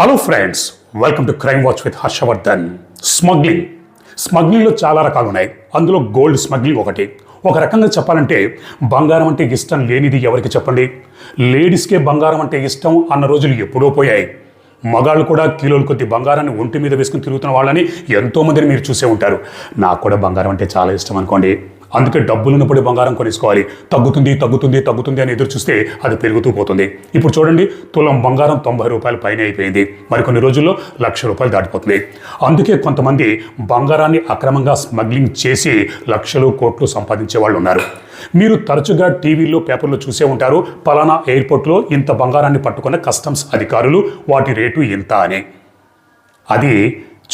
Hello friends welcome to crime watch with Harshavardhan smuggling స్మగ్లింగ్లో చాలా రకాలు ఉన్నాయి అందులో గోల్డ్ స్మగ్లింగ్ ఒకటి. ఒక రకంగా చెప్పాలంటే బంగారం అంటే ఇష్టం లేనిది ఎవరికి చెప్పండి? లేడీస్కే బంగారం అంటే ఇష్టం అన్న రోజులు ఎప్పుడో పోయాయి. మగాళ్ళు కూడా కిలోలు కొద్ది బంగారాన్ని ఒంటి మీద వేసుకుని తిరుగుతున్న వాళ్ళని ఎంతోమందిని మీరు చూసే ఉంటారు. నాకు కూడా బంగారం అంటే చాలా ఇష్టం అనుకోండి. అందుకే డబ్బులు ఉన్నప్పుడు బంగారం కొనేసుకోవాలి. తగ్గుతుంది తగ్గుతుంది తగ్గుతుంది అని ఎదురు చూస్తే అది పెరుగుతూ పోతుంది. ఇప్పుడు చూడండి తులం బంగారం తొంభై రూపాయల పైన అయిపోయింది. మరికొన్ని రోజుల్లో లక్ష రూపాయలు దాటిపోతుంది. అందుకే కొంతమంది బంగారాన్ని అక్రమంగా స్మగ్లింగ్ చేసి లక్షలు కోట్లు సంపాదించే వాళ్ళు ఉన్నారు. మీరు తరచుగా టీవీలో పేపర్లో చూసే ఉంటారు పలానా ఎయిర్పోర్ట్లో ఇంత బంగారాన్ని పట్టుకున్న కస్టమ్స్ అధికారులు వాటి రేటు ఇంత అని. అది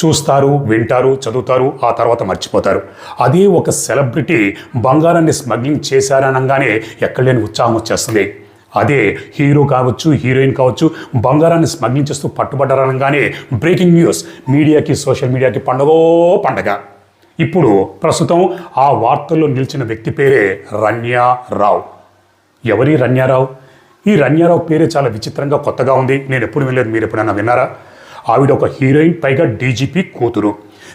చూస్తారు వింటారు చదువుతారు ఆ తర్వాత మర్చిపోతారు. అదే ఒక సెలబ్రిటీ బంగారాన్ని స్మగ్లింగ్ చేశారనగానే ఎక్కడలేని ఉత్సాహం వచ్చేస్తుంది. అదే హీరో కావచ్చు హీరోయిన్ కావచ్చు బంగారాన్ని స్మగ్లింగ్ చేస్తూ పట్టుబడ్డారనగానే బ్రేకింగ్ న్యూస్ మీడియాకి సోషల్ మీడియాకి పండగో పండగ. ఇప్పుడు ప్రస్తుతం ఆ వార్తల్లో నిలిచిన వ్యక్తి పేరే రన్యారావు ఎవరి రన్యారావు ఈ రన్యారావు పేరే చాలా విచిత్రంగా కొత్తగా ఉంది. నేను ఎప్పుడు వినలేదు మీరు ఎప్పుడైనా విన్నారా? ఆవిడ ఒక హీరోయిన్ పైగా డీజీపీ కూతురు.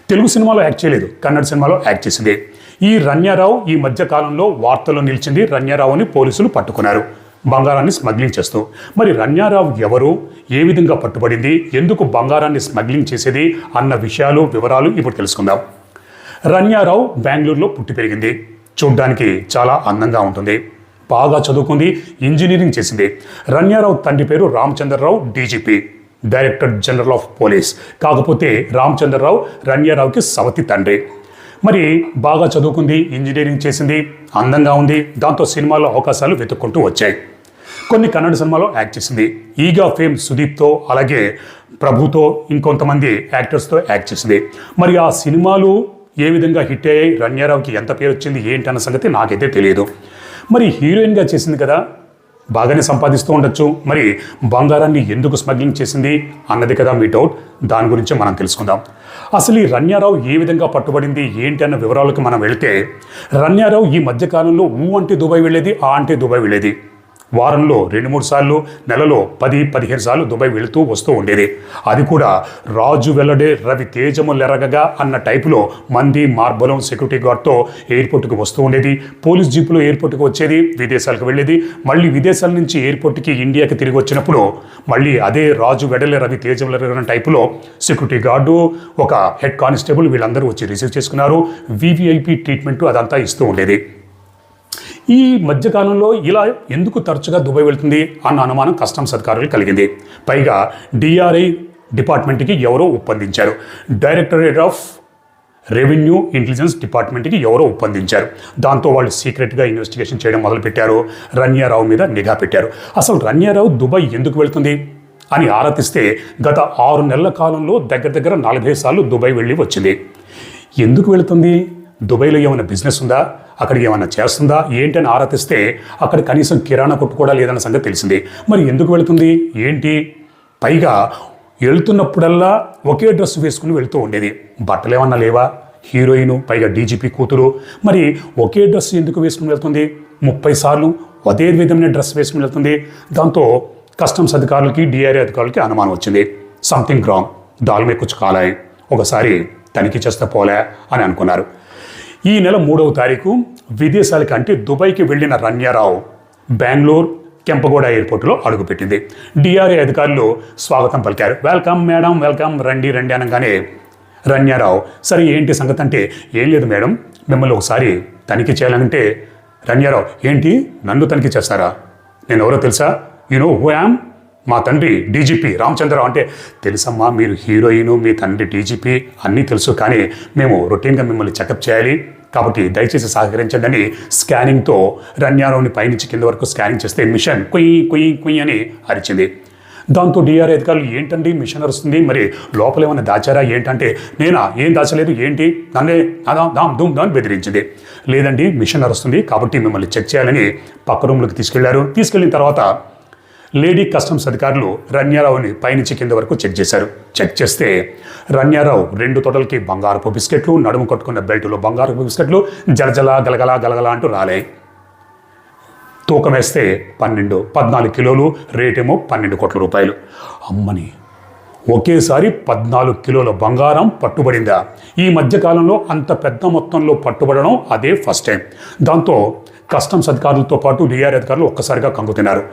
తెలుగు సినిమాలో యాక్ట్ చేయలేదు కన్నడ సినిమాలో యాక్ట్ చేసింది. ఈ రన్యారావు ఈ మధ్య కాలంలో వార్తల్లో నిలిచింది. రన్యారావుని పోలీసులు పట్టుకున్నారు. బంగారాన్ని స్మగ్లింగ్ చేస్తూ. మరి రన్యారావు ఎవరు? ఏ విధంగా పట్టుబడింది? ఎందుకు బంగారాన్ని స్మగ్లింగ్ చేసేది? అన్న విషయాలు వివరాలు ఇప్పుడు తెలుసుకుందాం. రన్యారావు బెంగళూరులో పుట్టి పెరిగింది. చూడ్డానికి చాలా అందంగా ఉంటుంది. బాగా చదువుకుంది ఇంజనీరింగ్ చేసింది. రన్యారావు తండ్రి పేరు Ramachandra Rao DGP. Director general of police. కాకపోతే రామచంద్రరావు రమ్యారావుకి సవతి తండ్రి. మరి బాగా చదువుకుంది ఇంజనీరింగ్ చేసింది అందంగా ఉంది దాంతో సినిమాలో అవకాశాలు వెతుక్కుంటూ వచ్చాయి. కొన్ని కన్నడ సినిమాలో యాక్ట్ చేసింది. ఈగా ఫేమ్ సుదీప్తో అలాగే ప్రభుతో ఇంకొంతమంది యాక్టర్స్తో యాక్ట్ చేసింది. మరి ఆ సినిమాలు ఏ విధంగా హిట్ అయ్యాయి? రన్యారావుకి ఎంత పేరు వచ్చింది ఏంటి అన్న సంగతి నాకైతే తెలియదు. మరి హీరోయిన్గా చేసింది కదా బాగానే సంపాదిస్తూ ఉండొచ్చు. మరి బంగారాన్ని ఎందుకు స్మగ్లింగ్ చేసింది అన్నది కదా మీ డౌట్. దాని గురించి మనం తెలుసుకుందాం. అసలు ఈ రన్యారావు ఏ విధంగా పట్టుబడింది ఏంటి అన్న వివరాలకు మనం వెళితే రన్యారావు ఈ మధ్యకాలంలో ఊ అంటే దుబాయ్ వెళ్ళేది ఆ అంటే దుబాయ్ వెళ్ళేది. వారంలో రెండు మూడు సార్లు నెలలో పది పదిహేను సార్లు దుబాయ్ వెళుతూ వస్తూ ఉండేది. అది కూడా రాజు వెల్లడే రవి తేజము లెరగగా అన్న టైపులో మంది మార్బలం సెక్యూరిటీ గార్డ్తో ఎయిర్పోర్ట్కి వస్తూ ఉండేది. పోలీస్ జీపులో ఎయిర్పోర్ట్కి వచ్చేది విదేశాలకు వెళ్ళేది. మళ్ళీ విదేశాల నుంచి ఎయిర్పోర్ట్కి ఇండియాకి తిరిగి వచ్చినప్పుడు మళ్ళీ అదే రాజు వెడలే రవి తేజం టైపులో సెక్యూరిటీ గార్డు ఒక హెడ్ కానిస్టేబుల్ వీళ్ళందరూ వచ్చి రిసీవ్ చేసుకున్నారు. వివిఐపి ట్రీట్మెంట్ అదంతా ఇస్తూ ఉండేది. ఈ మధ్యకాలంలో ఇలా ఎందుకు తరచుగా దుబాయ్ వెళ్తుంది అన్న అనుమానం కస్టమ్స్ అధికారులు కలిగింది. పైగా డిఆర్ఐ డిపార్ట్మెంట్కి ఎవరో ఒప్పందించారు. డైరెక్టరేట్ ఆఫ్ రెవెన్యూ ఇంటెలిజెన్స్ డిపార్ట్మెంట్కి ఎవరో ఒప్పందించారు. దాంతో వాళ్ళు సీక్రెట్గా ఇన్వెస్టిగేషన్ చేయడం మొదలుపెట్టారు. రన్యారావు మీద నిఘా పెట్టారు. అసలు రన్యారావు దుబాయ్ ఎందుకు వెళ్తుంది అని ఆరాధిస్తే గత ఆరు నెలల కాలంలో దగ్గర దగ్గర నలభై సార్లు దుబాయ్ వెళ్ళి వచ్చింది. ఎందుకు వెళుతుంది? దుబాయ్లో ఏమైనా బిజినెస్ ఉందా? అక్కడికి ఏమైనా చేస్తుందా? ఏంటని ఆరాధిస్తే అక్కడ కనీసం కిరాణా కొట్టు కూడా లేదన్న సంగతి తెలిసింది. మరి ఎందుకు వెళుతుంది? ఏంటి? పైగా వెళ్తున్నప్పుడల్లా ఒకే డ్రెస్ వేసుకుని వెళ్తూ ఉండేది. బట్టలు ఏమన్నా లేవా? హీరోయిన్ పైగా డీజీపీ కూతురు. మరి ఒకే డ్రెస్ ఎందుకు వేసుకుని వెళ్తుంది? ముప్పై సార్లు అదే విధమైన డ్రెస్ వేసుకుని వెళ్తుంది. దాంతో కస్టమ్స్ అధికారులకి డిఆర్ఏ అధికారులకి అనుమానం వచ్చింది. Something wrong. దాల్మే కుచ్చు కాలాయి. ఒకసారి తనిఖీ చేస్తే పోలే అని అనుకున్నారు. ఈ నెల మూడవ తారీఖు విదేశాలకంటే దుబాయ్కి వెళ్ళిన రన్యారావు బెంగళూరు కెంపగూడ ఎయిర్పోర్ట్లో అడుగుపెట్టింది. డిఆర్ఏ అధికారులు స్వాగతం పలికారు. వెల్కమ్ మేడం వెల్కమ్ రండి రండి అనగానే రన్యారావు సరే ఏంటి సంగతి అంటే ఏం లేదు మేడం. మిమ్మల్ని ఒకసారి తనిఖీ చేయాలంటే రన్యారావు ఏంటి? నన్ను తనిఖీ చేస్తారా? నేను ఎవరో తెలుసా? యు నో హూ యామ్ మా తండ్రి డీజీపీ రామచంద్రరావు అంటే తెలుసమ్మా మీరు హీరోయిన్ మీ తండ్రి డీజీపీ అన్నీ తెలుసు కానీ మేము రొటీన్గా మిమ్మల్ని చెకప్ చేయాలి. కాబట్టి దయచేసి సహకరించండి అని స్కానింగ్తో రన్యారావుని పైనుంచి కింద వరకు స్కానింగ్ చేస్తే మిషన్ కుయ్యి కుయ్యి కుయ్యి అని అరిచింది. దాంతో డిఆర్ఏ అధికారులు ఏంటండి మిషన్ అరుస్తుంది? మరి లోపల ఏమైనా దాచారా? ఏంటంటే నేనా? ఏం దాచలేదు? ఏంటి? నన్నే అదా దాం ధూమ్ దాని బెదిరించింది. లేదండి మిషన్ అరుస్తుంది కాబట్టి మిమ్మల్ని చెక్ చేయాలని పక్క రూమ్లోకి తీసుకెళ్ళారు. తీసుకెళ్ళిన తర్వాత లేడీ కస్టమ్స్ అధికారులు రన్యారావుని పైనుంచి కింద వరకు చెక్ చేశారు. చెక్ చేస్తే రన్యారావు రెండు తొడలకి బంగారపు బిస్కెట్లు నడుము కట్టుకున్న బెల్టులో బంగారపు బిస్కెట్లు జలజల గలగల గలగల అంటూ రాలాయి తూకం వేస్తే పన్నెండు పద్నాలుగు కిలోలు రేటేమో పన్నెండు కోట్ల రూపాయలు. అమ్మని ఒకేసారి పద్నాలుగు కిలోల బంగారం పట్టుబడిందా? ఈ మధ్యకాలంలో అంత పెద్ద మొత్తంలో పట్టుబడడం అదే ఫస్ట్ టైం. దాంతో కస్టమ్స్ అధికారులతో పాటు డిఆర్ అధికారులు ఒక్కసారిగా కంగుతిన్నారు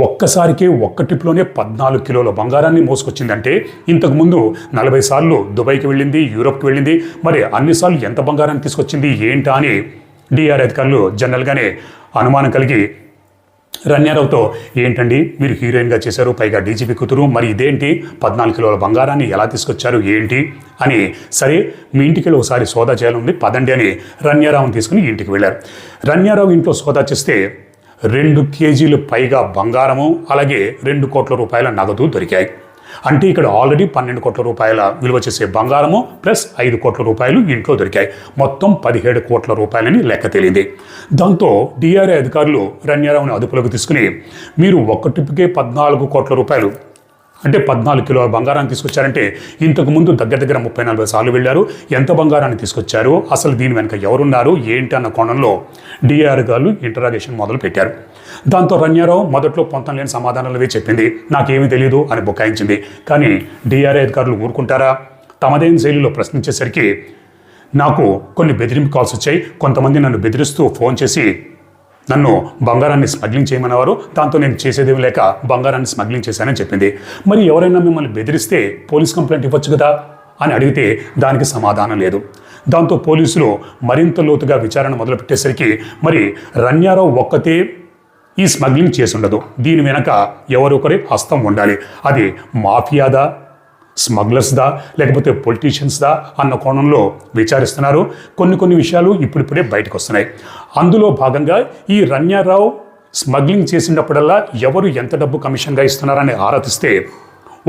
ఒక్కసారికే ఒక్క ట్రిప్లోనే పద్నాలుగు కిలోల బంగారాన్ని మోసుకొచ్చిందంటే ఇంతకుముందు నలభై సార్లు దుబాయ్కి వెళ్ళింది యూరోప్కి వెళ్ళింది. మరి అన్నిసార్లు ఎంత బంగారాన్ని తీసుకొచ్చింది ఏంటా అని డిఆర్ అధికారులు జనరల్గానే అనుమానం కలిగి రన్యారావుతో ఏంటండి? మీరు హీరోయిన్గా చేశారు పైగా డీజీపీ కూతురు. మరి ఇదేంటి? పద్నాలుగు కిలోల బంగారాన్ని ఎలా తీసుకొచ్చారు? ఏంటి? అని సరే మీ ఇంటికి వెళ్ళి ఒకసారి సోదా చేయాలండి పదండి అని రన్యారావుని తీసుకుని ఇంటికి వెళ్ళారు. రన్యారావు ఇంట్లో సోదా చేస్తే రెండు కేజీలు పైగా బంగారము అలాగే రెండు కోట్ల రూపాయల నగదు దొరికాయి. అంటే ఇక్కడ ఆల్రెడీ పన్నెండు కోట్ల రూపాయల విలువ చేసే బంగారము ప్లస్ ఐదు కోట్ల రూపాయలు ఇంట్లో దొరికాయి. మొత్తం పదిహేడు కోట్ల రూపాయలని లెక్క తేలింది. దాంతో డిఆర్ఏ అధికారులు రన్యారావుని అదుపులోకి తీసుకుని మీరు ఒకటికే పద్నాలుగు కోట్ల రూపాయలు అంటే పద్నాలుగు కిలోల బంగారాన్ని తీసుకొచ్చారంటే ఇంతకు ముందు దగ్గర దగ్గర ముప్పై నలభై సార్లు వెళ్ళారు. ఎంత బంగారాన్ని తీసుకొచ్చారు? అసలు దీని వెనుక ఎవరున్నారు? ఏంటి అన్న కోణంలో డిఆర్ గారు ఇంటరాగేషన్ మొదలు పెట్టారు. దాంతో రన్యారావు మొదట్లో పొంతం లేని సమాధానాలవే చెప్పింది. నాకేమీ తెలియదు అని బుకాయించింది. కానీ డిఆర్ఏ అధికారులు ఊరుకుంటారా? తమదైన శైలిలో ప్రశ్నించేసరికి నాకు కొన్ని బెదిరింపు కాల్స్ వచ్చాయి. కొంతమంది నన్ను బెదిరిస్తూ ఫోన్ చేసి నన్ను బంగారాన్ని స్మగ్లింగ్ చేయమనేవారు. దాంతో నేను చేసేది లేక బంగారాన్ని స్మగ్లింగ్ చేశానని చెప్పింది. మరి ఎవరైనా మిమ్మల్ని బెదిరిస్తే పోలీస్ కంప్లైంట్ ఇవ్వచ్చు కదా? అని అడిగితే దానికి సమాధానం లేదు. దాంతో పోలీసులు మరింత లోతుగా విచారణ మొదలుపెట్టేసరికి మరి రన్యారావు ఒక్కతే ఈ స్మగ్లింగ్ చేసి ఉండదు. దీని వెనక ఎవరొకరి హస్తం ఉండాలి. అది మాఫియాదా? స్మగ్లర్స్దా లేకపోతే పొలిటీషియన్స్దా అన్న కోణంలో విచారిస్తున్నారు. కొన్ని కొన్ని విషయాలు ఇప్పుడిప్పుడే బయటకు వస్తున్నాయి అందులో భాగంగా ఈ రమ్యారావు స్మగ్లింగ్ చేసినప్పుడల్లా ఎవరు ఎంత డబ్బు కమిషన్గా ఇస్తున్నారని ఆరాధిస్తే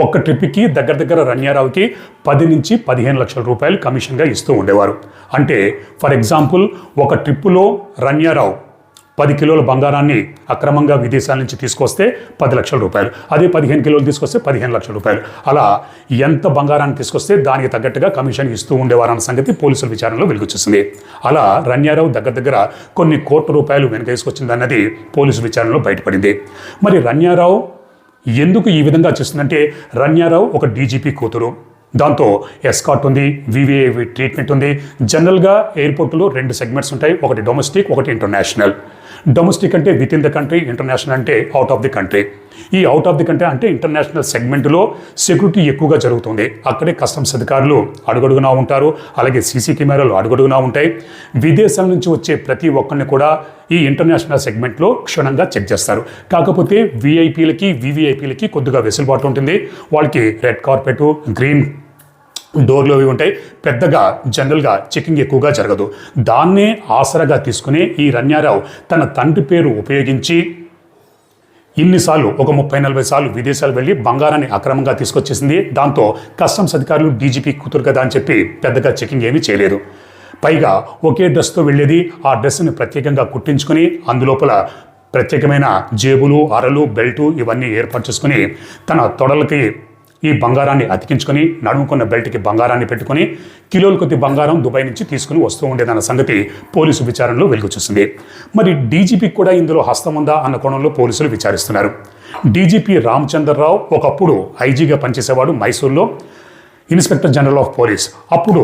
ఒక్క ట్రిప్కి దగ్గర దగ్గర రన్యారావుకి పది నుంచి పదిహేను లక్షల రూపాయలు కమిషన్గా ఇస్తూ ఉండేవారు. అంటే ఫర్ ఎగ్జాంపుల్ ఒక ట్రిప్పులో రన్యారావు పది కిలోల బంగారాన్ని అక్రమంగా విదేశాల నుంచి తీసుకొస్తే పది లక్షల రూపాయలు. అదే పదిహేను కిలోలు తీసుకొస్తే పదిహేను లక్షల రూపాయలు. అలా ఎంత బంగారాన్ని తీసుకొస్తే దానికి తగ్గట్టుగా కమిషన్ ఇస్తూ ఉండేవారన్న సంగతి పోలీసుల విచారణలో వెలుగుచేసింది అలా రన్యారావు దగ్గర దగ్గర కొన్ని కోట్ల రూపాయలు వెనక తీసుకొచ్చిందన్నది పోలీసు విచారణలో బయటపడింది. మరి రన్యారావు ఎందుకు ఈ విధంగా చేస్తుందంటే రన్యారావు ఒక డీజీపీ కూతురు. దాంతో ఎస్కాట్ ఉంది వివిఐవి ట్రీట్మెంట్ ఉంది. జనరల్గా ఎయిర్పోర్ట్లో రెండు సెగ్మెంట్స్ ఉంటాయి ఒకటి డొమెస్టిక్ ఒకటి ఇంటర్నేషనల్. డొమెస్టిక్ అంటే with in the country international అంటే అవుట్ ఆఫ్ ది కంట్రీ ఈ అవుట్ ఆఫ్ ది కంట్రీ అంటే ఇంటర్నేషనల్ సెగ్మెంట్లో సెక్యూరిటీ ఎక్కువగా జరుగుతుంది. అక్కడే కస్టమ్స్ అధికారులు అడుగడుగునా ఉంటారు. అలాగే సీసీ కెమెరాలు అడుగడుగునా ఉంటాయి. విదేశాల నుంచి వచ్చే ప్రతి ఒక్కరిని కూడా ఈ ఇంటర్నేషనల్ సెగ్మెంట్లో క్షుణ్ణంగా చెక్ చేస్తారు. కాకపోతే విఐపీలకి వివిఐపీలకి కొద్దిగా వెసులుబాటు ఉంటుంది. వాళ్ళకి రెడ్ కార్పెట్ గ్రీన్ డోర్లు అవి ఉంటాయి. పెద్దగా జనరల్గా చెకింగ్ ఎక్కువగా జరగదు. దాన్నే ఆసరగా తీసుకుని ఈ రన్యారావు తన తండ్రి పేరు ఉపయోగించి ఇన్నిసార్లు ఒక ముప్పై నలభై సార్లు విదేశాలు వెళ్ళి బంగారాన్ని అక్రమంగా తీసుకొచ్చేసింది. దాంతో కస్టమ్స్ అధికారులు డీజీపీ కూతురు కదా అని చెప్పి పెద్దగా చెకింగ్ ఏమీ చేయలేదు. పైగా ఒకే డ్రెస్తో వెళ్ళేది ఆ డ్రెస్ని ప్రత్యేకంగా కుట్టించుకొని అందులోపల ప్రత్యేకమైన జేబులు అరలు బెల్టు ఇవన్నీ ఏర్పాటు చేసుకుని తన తొడలకి ఈ బంగారాన్ని అతికించుకొని నడుముకున్న బెల్ట్కి బంగారాన్ని పెట్టుకొని కిలోల కొద్ది బంగారం దుబాయ్ నుంచి తీసుకుని వస్తూ ఉండేదన్న సంగతి పోలీసు విచారణలో వెలుగుచూసింది. మరి డీజీపీకి కూడా ఇందులో హస్తం ఉందా అన్న కోణంలో పోలీసులు విచారిస్తున్నారు. డీజీపీ రామచంద్రరావు ఒకప్పుడు ఐజీగా పనిచేసేవాడు మైసూర్లో ఇన్స్పెక్టర్ జనరల్ ఆఫ్ పోలీస్. అప్పుడు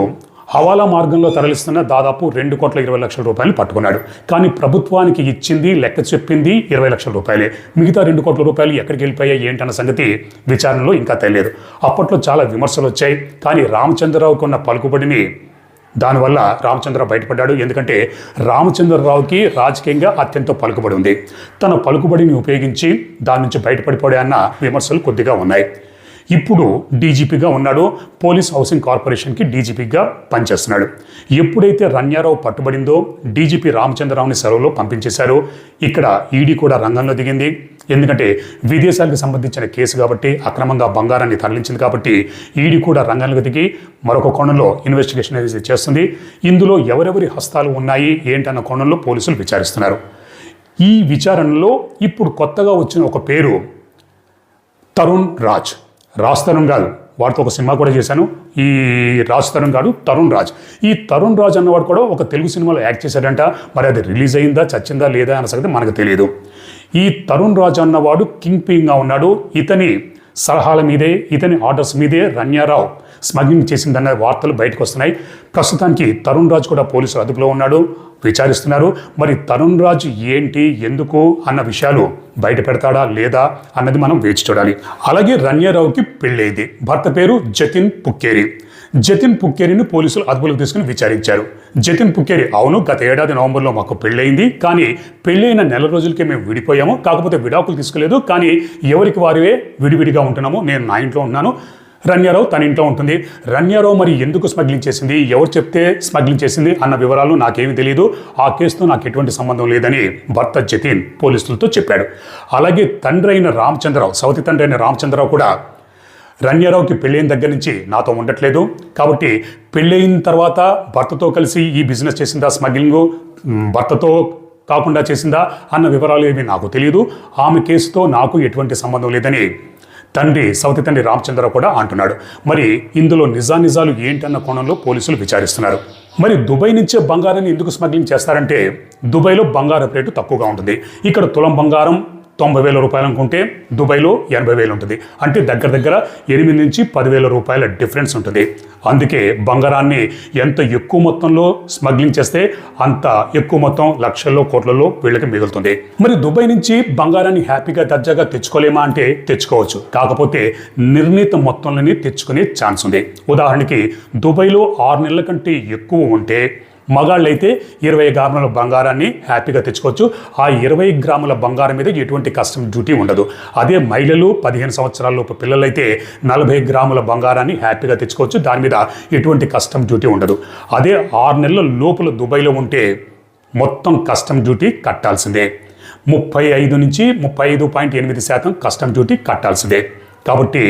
హవాలా మార్గంలో తరలిస్తున్న దాదాపు రెండు కోట్ల ఇరవై లక్షల రూపాయలు పట్టుకున్నాడు. కానీ ప్రభుత్వానికి ఇచ్చింది లెక్క చెప్పింది ఇరవై లక్షల రూపాయలే. మిగతా రెండు కోట్ల రూపాయలు ఎక్కడికి వెళ్ళిపోయాయి ఏంటన్న సంగతి విచారణలో ఇంకా తెలియదు అప్పట్లో చాలా విమర్శలు వచ్చాయి. కానీ రామచంద్రరావుకు ఉన్న పలుకుబడిని దానివల్ల రామచంద్రరావు బయటపడ్డాడు. ఎందుకంటే రామచంద్రరావుకి రాజకీయంగా అత్యంత పలుకుబడి ఉంది. తన పలుకుబడిని ఉపయోగించి దాని నుంచి బయటపడిపోయాడు అన్న విమర్శలు కొద్దిగా ఉన్నాయి. ఇప్పుడు డీజీపీగా ఉన్నాడు. పోలీస్ హౌసింగ్ కార్పొరేషన్కి డీజీపీగా పనిచేస్తున్నాడు. ఎప్పుడైతే రన్యారావు పట్టుబడిందో డీజీపీ రామచంద్రరావుని సెలవులో పంపించేశారు. ఇక్కడ ఈడీ కూడా రంగంలో దిగింది. ఎందుకంటే విదేశాలకు సంబంధించిన కేసు కాబట్టి అక్రమంగా బంగారాన్ని తరలించింది కాబట్టి ఈడీ కూడా రంగంలోకి దిగి మరొక కోణంలో ఇన్వెస్టిగేషన్ అనేది చేస్తుంది. ఇందులో ఎవరెవరి హస్తాలు ఉన్నాయి? ఏంటన్న కోణంలో పోలీసులు విచారిస్తున్నారు. ఈ విచారణలో ఇప్పుడు కొత్తగా వచ్చిన ఒక పేరు తరుణ్ రాజ్. రాజ్ కాదు వాడితో ఒక సినిమా కూడా చేశాను. ఈ రాజ్ తరుణ్ కాదు తరుణ్ రాజ్. ఈ తరుణ్ రాజ్ అన్నవాడు కూడా ఒక తెలుగు సినిమాలో యాక్ట్ చేశాడంట. మరి అది రిలీజ్ అయిందా చచ్చిందా లేదా అన్న సంగతి మనకు తెలియదు ఈ తరుణ్ రాజ్ అన్నవాడు కింగ్ పింగ్గా ఉన్నాడు. ఇతని సలహాల మీదే ఇతని ఆర్డర్స్ మీదే రన్యారావు స్మగ్లింగ్ చేసిందన్న వార్తలు బయటకు వస్తున్నాయి ప్రస్తుతానికి తరుణ్ రాజ్ కూడా పోలీసులు అదుపులో ఉన్నాడు. విచారిస్తున్నారు. మరి తరుణ్ రాజ్ ఏంటి ఎందుకు అన్న విషయాలు బయట పెడతాడా లేదా అన్నది మనం వేచి చూడాలి. అలాగే రన్యారావుకి పెళ్ళైంది భర్త పేరు జతిన్ పుక్కేరి. జతిన్ పుక్కేరిని పోలీసులు అదుపులోకి తీసుకుని విచారించారు. జతిన్ పుక్కేరి అవును గత ఏడాది నవంబర్లో మాకు పెళ్ళయింది. కానీ పెళ్ళైన నెల రోజులకే మేము విడిపోయాము. కాకపోతే విడాకులు తీసుకోలేదు. కానీ ఎవరికి వారివే విడివిడిగా ఉంటున్నాము నేను నా ఇంట్లో ఉన్నాను. రన్యారావు తన ఇంట్లో ఉంటుంది. రన్యారావు మరి ఎందుకు స్మగ్లింగ్ చేసింది? ఎవరు చెప్తే స్మగ్లింగ్ చేసింది అన్న వివరాలు నాకేమీ తెలియదు ఆ కేసుతో నాకు ఎటువంటి సంబంధం లేదని భర్త జతీన్ పోలీసులతో చెప్పాడు. అలాగే తండ్రి అయిన రామచంద్రరావు సౌతి తండ్రి అయిన రామచంద్రరావు కూడా రన్యారావుకి పెళ్ళైన దగ్గర నుంచి నాతో ఉండట్లేదు. కాబట్టి పెళ్ళయిన తర్వాత భర్తతో కలిసి ఈ బిజినెస్ చేసిందా స్మగ్లింగ్? భర్తతో కాకుండా చేసిందా అన్న వివరాలు ఏమీ నాకు తెలియదు ఆమె కేసుతో నాకు ఎటువంటి సంబంధం లేదని తండ్రి సౌతి తండ్రి రామచంద్ర కూడా అంటున్నాడు. మరి ఇందులో నిజానిజాలు ఏంటన్న కోణంలో పోలీసులు విచారిస్తున్నారు. మరి దుబాయ్ నుంచే బంగారాన్ని ఎందుకు స్మగ్లింగ్ చేస్తారంటే దుబాయ్లో బంగారం రేటు తక్కువగా ఉంటుంది. ఇక్కడ తులం బంగారం తొంభై వేల రూపాయలు అనుకుంటే దుబాయ్లో ఎనభై వేలు ఉంటుంది. అంటే దగ్గర దగ్గర ఎనిమిది నుంచి పదివేల రూపాయల డిఫరెన్స్ ఉంటుంది. అందుకే బంగారాన్ని ఎంత ఎక్కువ మొత్తంలో స్మగ్లింగ్ చేస్తే అంత ఎక్కువ మొత్తం లక్షల్లో కోట్లలో వీళ్ళకి మిగులుతుంది. మరి దుబాయ్ నుంచి బంగారాన్ని హ్యాపీగా దర్జాగా తెచ్చుకోలేమా అంటే తెచ్చుకోవచ్చు. కాకపోతే నిర్ణీత మొత్తంలోనే తెచ్చుకునే ఛాన్స్ ఉంది. ఉదాహరణకి దుబాయ్లో ఆరు నెలల కంటే ఎక్కువ ఉంటే మగాళ్ళు అయితే ఇరవై గ్రాముల బంగారాన్ని హ్యాపీగా తెచ్చుకోవచ్చు. ఆ ఇరవై గ్రాముల బంగారం మీద ఎటువంటి కస్టమ్ డ్యూటీ ఉండదు. అదే మహిళలు పదిహేను సంవత్సరాల లోపు పిల్లలైతే నలభై గ్రాముల బంగారాన్ని హ్యాపీగా తెచ్చుకోవచ్చు. దాని మీద ఎటువంటి కస్టమ్ డ్యూటీ ఉండదు. అదే ఆరు నెలల లోపల దుబాయ్లో ఉంటే మొత్తం కస్టమ్ డ్యూటీ కట్టాల్సిందే. ముప్పై ఐదు నుంచి ముప్పై ఐదు పాయింట్ ఎనిమిది శాతం కస్టమ్ డ్యూటీ కట్టాల్సిందే. కాబట్టి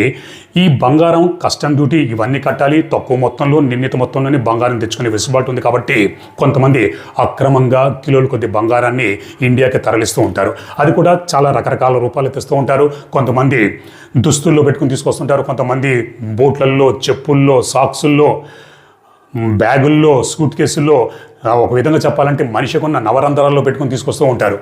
ఈ బంగారం కస్టమ్ డ్యూటీ ఇవన్నీ కట్టాలి. తక్కువ మొత్తంలో నిర్ణీత మొత్తంలోనే బంగారం తెచ్చుకునే వెసులుబాటు ఉంది కాబట్టి కొంతమంది అక్రమంగా కిలోల కొద్ది బంగారాన్ని ఇండియాకి తరలిస్తూ ఉంటారు. అది కూడా చాలా రకరకాల రూపాలు తెస్తూ ఉంటారు. కొంతమంది దుస్తుల్లో పెట్టుకుని తీసుకొస్తుంటారు. కొంతమంది బోట్లల్లో చెప్పుల్లో సాక్సుల్లో బ్యాగుల్లో సూట్ కేసుల్లో ఒక విధంగా చెప్పాలంటే మనిషికి ఉన్న నవరంధ్రాల్లో పెట్టుకుని తీసుకొస్తూ ఉంటారు.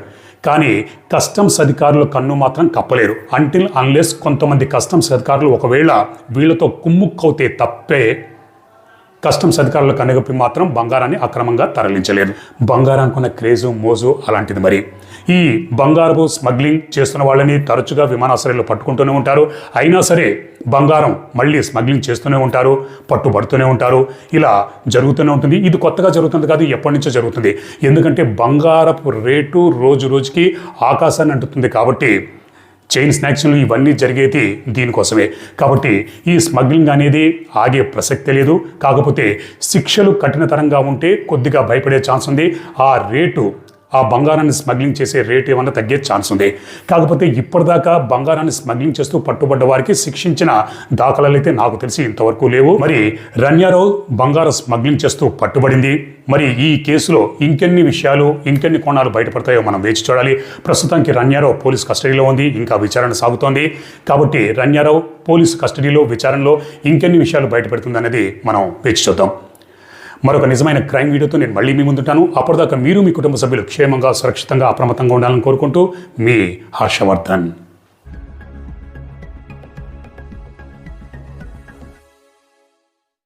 కానీ కస్టమ్స్ అధికారుల కన్ను మాత్రం కప్పలేరు. అంటిల్ అన్లెస్ కొంతమంది కస్టమ్స్ అధికారులు ఒకవేళ వీళ్ళతో కుమ్ముక్కవుతే తప్పే కస్టమ్స్ అధికారుల కనుగొప్పి మాత్రం బంగారాన్ని అక్రమంగా తరలించలేదు. బంగారానికి ఉన్న క్రేజు మోజు అలాంటిది మరి. ఈ బంగారపు స్మగ్లింగ్ చేస్తున్న వాళ్ళని తరచుగా విమానాశ్రయాల్లో పట్టుకుంటూనే ఉంటారు. అయినా సరే బంగారం మళ్ళీ స్మగ్లింగ్ చేస్తూనే ఉంటారు పట్టుబడుతూనే ఉంటారు. ఇలా జరుగుతూనే ఉంటుంది. ఇది కొత్తగా జరుగుతుంది కాదు ఎప్పటి నుంచో జరుగుతుంది. ఎందుకంటే బంగారపు రేటు రోజు రోజుకి ఆకాశాన్ని అంటుతుంది కాబట్టి చైన్ స్నాక్స్లు ఇవన్నీ జరిగేది దీనికోసమే. కాబట్టి ఈ స్మగ్లింగ్ అనేది ఆగే ప్రసక్తి లేదు. కాకపోతే శిక్షలు కఠినతరంగా ఉంటే కొద్దిగా భయపడే ఛాన్స్ ఉంది. ఆ రేటు ఆ బంగారాన్ని స్మగ్లింగ్ చేసే రేట్ ఏమన్నా తగ్గే ఛాన్స్ ఉంది. కాకపోతే ఇప్పటిదాకా బంగారాన్ని స్మగ్లింగ్ చేస్తూ పట్టుబడ్డ వారికి శిక్షించిన దాఖలాలు అయితే నాకు తెలిసి ఇంతవరకు లేవు. మరి రన్యారావు బంగారం స్మగ్లింగ్ చేస్తూ పట్టుబడింది. మరి ఈ కేసులో ఇంకెన్ని విషయాలు ఇంకెన్ని కోణాలు బయటపడతాయో మనం వేచి చూడాలి. ప్రస్తుతానికి రన్యారావు పోలీస్ కస్టడీలో ఉంది ఇంకా విచారణ సాగుతోంది. కాబట్టి రన్యారావు పోలీస్ కస్టడీలో విచారణలో ఇంకెన్ని విషయాలు బయటపెడుతుందనేది మనం వేచి చూద్దాం. మరొక నిజమైన క్రైమ్ వీడియోతో నేను మళ్ళీ మీ ముందుంటాను. అప్పటిదాకా మీరు మీ కుటుంబ సభ్యులు క్షేమంగా సురక్షితంగా అప్రమత్తంగా ఉండాలని కోరుకుంటూ మీ హర్షవర్ధన్.